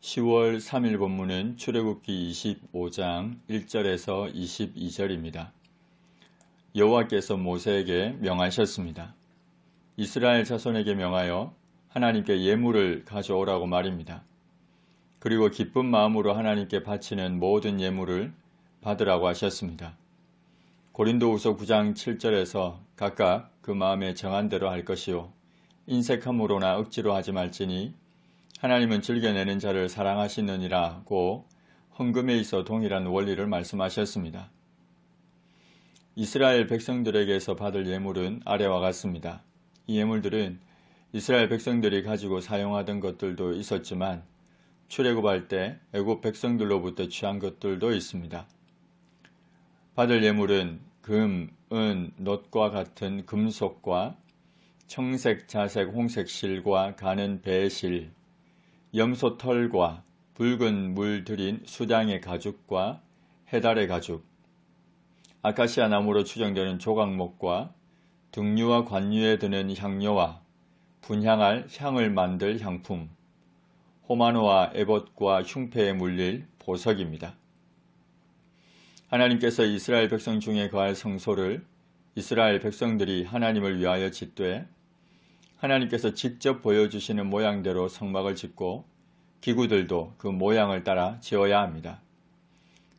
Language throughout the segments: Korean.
10월 3일 본문은 출애굽기 25장 1절에서 22절입니다. 여호와께서 모세에게 명하셨습니다. 이스라엘 자손에게 명하여 하나님께 예물을 가져오라고 말입니다. 그리고 기쁜 마음으로 하나님께 바치는 모든 예물을 받으라고 하셨습니다. 고린도후서 9장 7절에서 각각 그 마음에 정한 대로 할 것이요 인색함으로나 억지로 하지 말지니 하나님은 즐겨내는 자를 사랑하시느니라고 헌금에 있어 동일한 원리를 말씀하셨습니다. 이스라엘 백성들에게서 받을 예물은 아래와 같습니다. 이 예물들은 이스라엘 백성들이 가지고 사용하던 것들도 있었지만 출애굽할 때 애굽 백성들로부터 취한 것들도 있습니다. 받을 예물은 금, 은, 놋과 같은 금속과 청색, 자색, 홍색 실과 가는 배실, 염소 털과 붉은 물 들인 수량의 가죽과 해달의 가죽, 아카시아 나무로 추정되는 조각목과 등류와 관유에 드는 향료와 분향할 향을 만들 향품, 호마노와 에봇과 흉패에 물릴 보석입니다. 하나님께서 이스라엘 백성 중에 거할 성소를 이스라엘 백성들이 하나님을 위하여 짓되 하나님께서 직접 보여주시는 모양대로 성막을 짓고 기구들도 그 모양을 따라 지어야 합니다.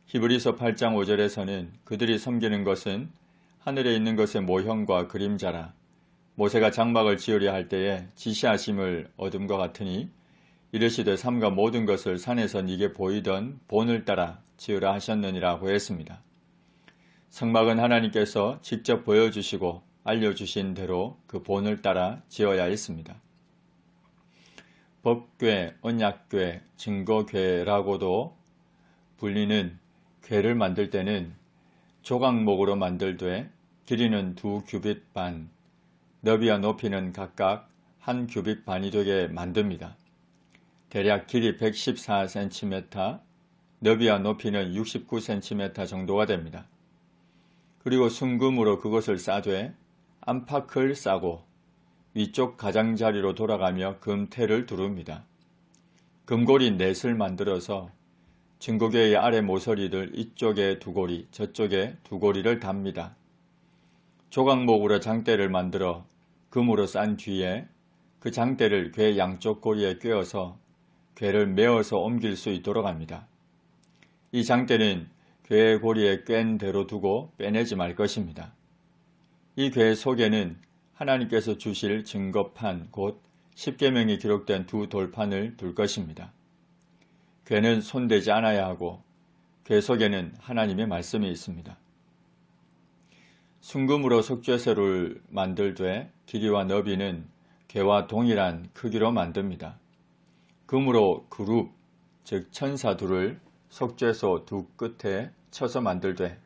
히브리서 8장 5절에서는 그들이 섬기는 것은 하늘에 있는 것의 모형과 그림자라 모세가 장막을 지으려 할 때에 지시하심을 얻음과 같으니 이르시되 삼가 모든 것을 산에서 네게 보이던 본을 따라 지으라 하셨느니라고 했습니다. 성막은 하나님께서 직접 보여주시고 알려주신 대로 그 본을 따라 지어야 했습니다. 법궤, 언약궤, 증거궤라고도 불리는 궤를 만들 때는 조각목으로 만들되 길이는 두 규빗 반, 너비와 높이는 각각 한 규빗 반이 되게 만듭니다. 대략 길이 114cm, 너비와 높이는 69cm 정도가 됩니다. 그리고 순금으로 그것을 싸되 안팎을 싸고 위쪽 가장자리로 돌아가며 금태를 두릅니다. 금고리 넷을 만들어서 증거교의 아래 모서리들 이쪽에 두 고리, 저쪽에 두 고리를 답니다. 조각목으로 장대를 만들어 금으로 싼 뒤에 그 장대를 괴 양쪽 고리에 꿰어서 괴를 메어서 옮길 수 있도록 합니다. 이 장대는 괴의 고리에 꿰인 대로 두고 빼내지 말 것입니다. 이 괴 속에는 하나님께서 주실 증거판 곧 십계명이 기록된 두 돌판을 둘 것입니다. 괴는 손대지 않아야 하고 괴 속에는 하나님의 말씀이 있습니다. 순금으로 속죄소를 만들되 길이와 너비는 괴와 동일한 크기로 만듭니다. 금으로 그룹, 즉 천사 둘을 속죄소 두 끝에 쳐서 만들되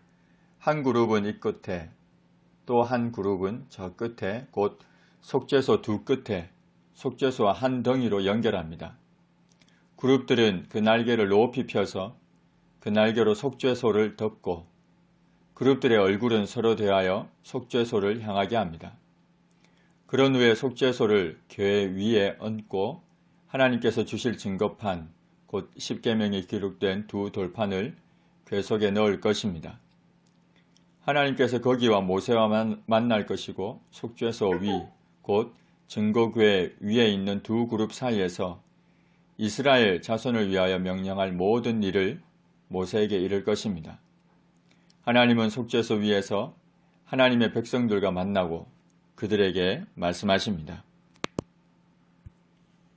한 그룹은 이 끝에 또 한 그룹은 저 끝에 곧 속죄소 두 끝에 속죄소와 한 덩이로 연결합니다. 그룹들은 그 날개를 높이 펴서 그 날개로 속죄소를 덮고 그룹들의 얼굴은 서로 대하여 속죄소를 향하게 합니다. 그런 후에 속죄소를 교회 위에 얹고 하나님께서 주실 증거판 곧 십계명이 기록된 두 돌판을 궤 속에 넣을 것입니다. 하나님께서 거기와 모세와 만날 것이고 속죄소 위, 곧 증거궤 위에 있는 두 그룹 사이에서 이스라엘 자손을 위하여 명령할 모든 일을 모세에게 이를 것입니다. 하나님은 속죄소 위에서 하나님의 백성들과 만나고 그들에게 말씀하십니다.